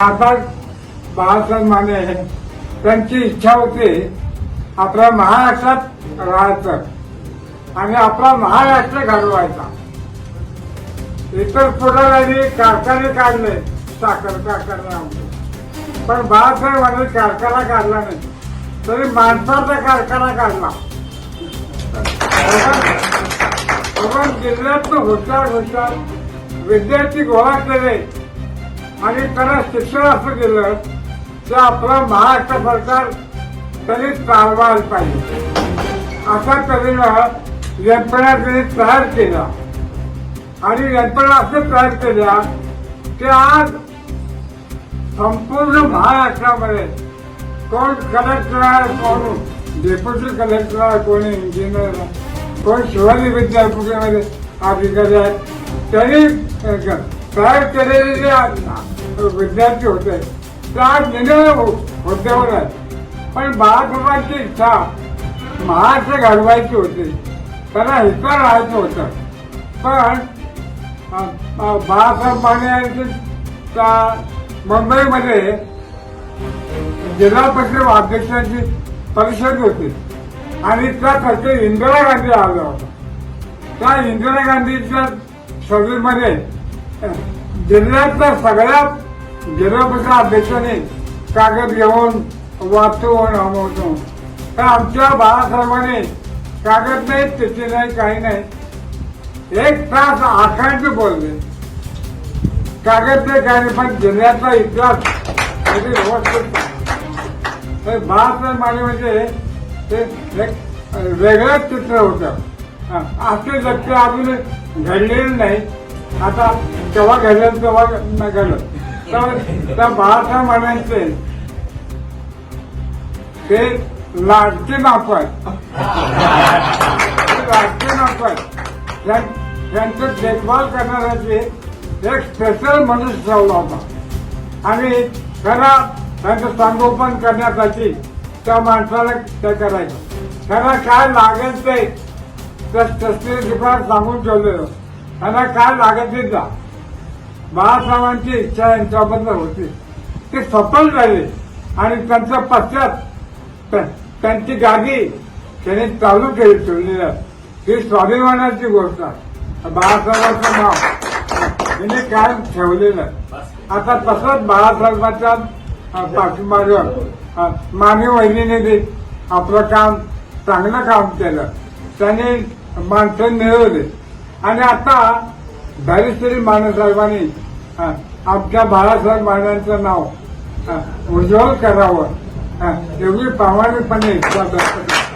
आता बाळासाहेब माने त्यांची इच्छा होती आपल्या महाराष्ट्रात राहायचं आणि आपला महाराष्ट्र घडवायचा. इतर पुढाऱ्यांनी कारखाने काढले साखर कारखाने आमचे पण बाळासाहेबांनी कारखाना काढला नाही. तरी माणसाचा कारखाना काढला. आपण जिल्ह्यात हुशार हुशार विद्यार्थी गोळा केले आणि त्याला शिक्षण असं केलं तर आपलं महाराष्ट्र सरकार त्यांनी चालवायला पाहिजे. अशा तऱ्हेनं यंत्रणा त्यांनी तयार केल्या. आणि यंत्रणा असं तयार केल्या की आज संपूर्ण महाराष्ट्रामध्ये कोण कलेक्टर आहे कोण डेप्युटी कलेक्टर आहे कोणी इंजिनियर आहे कोण शिवाजी विद्यापीठामध्ये अधिकारी आहेत त्यांनी तयार केलेले जे विद्यार्थी होते ते आज निर्णय होत्यावर आहेत. पण बाळासाहेबांची इच्छा महाराष्ट्र घडवायची होती. त्यांना हिस्सा राहायचं होतं. पण बाळासाहेब माने मुंबईमध्ये जिल्हा परिषद अध्यक्षांची परिषद होती. आणि त्या खर्च इंदिरा गांधी आला होता. त्या इंदिरा गांधीच्या सभेमध्ये जिल्ह्यातल्या सगळ्यात जिल्हा अध्यक्षांनी कागद घेऊन वाचून अमवतो तर आमच्या बाळासाहेबांनी कागद नाही त्याची नाही काही नाही. एक तास आखांड बोलले. कागद नाही काही नाही पण जिल्ह्यातला इतिहास व्यवस्थित तर बाळासाहेब माने म्हणजे ते एक वेगळंच चित्र होतं. असे लक्ष अजून घडलेले नाही. आता केव्हा घडलं तेव्हा न घडलं. तर त्या बाळासाहेब म्हणायचे ते लाडके नाव आहे ते लाडके नाव आहे त्यांचं देखभाल करण्यासाठी एक स्पेशल मनुष्य ठेवला होता आणि खरा त्यांचं संगोपन करण्यासाठी त्या माणसाला काय करायचं? त्यांना काय लागेल ते त्या तसले दुकानात सांगून ठेवलेलं. त्यांना काय लागत ते जा बाळासाहेबांची इच्छा यांच्याबद्दल होती. ती सफल झाली. आणि त्यांच्या पश्चात त्यांची गादी त्यांनी चालू केली ठेवलेली आहे. ही स्वाभिमानाची गोष्ट आहे. बाळासाहेबांचं नाव त्यांनी कायम ठेवलेलं आता तसंच बाळासाहेबांच्या अ, माने वहिनीने बी आपलं काम चांगलं काम केलं. त्याने माणसं मिळवले. आणि आता धारेश्वरी माणसाहेबांनी आमच्या बाळासाहेब मानेंचं नाव उज्ज्वल करावं. एवढी प्रामाणिकपणे इच्छा व्यक्त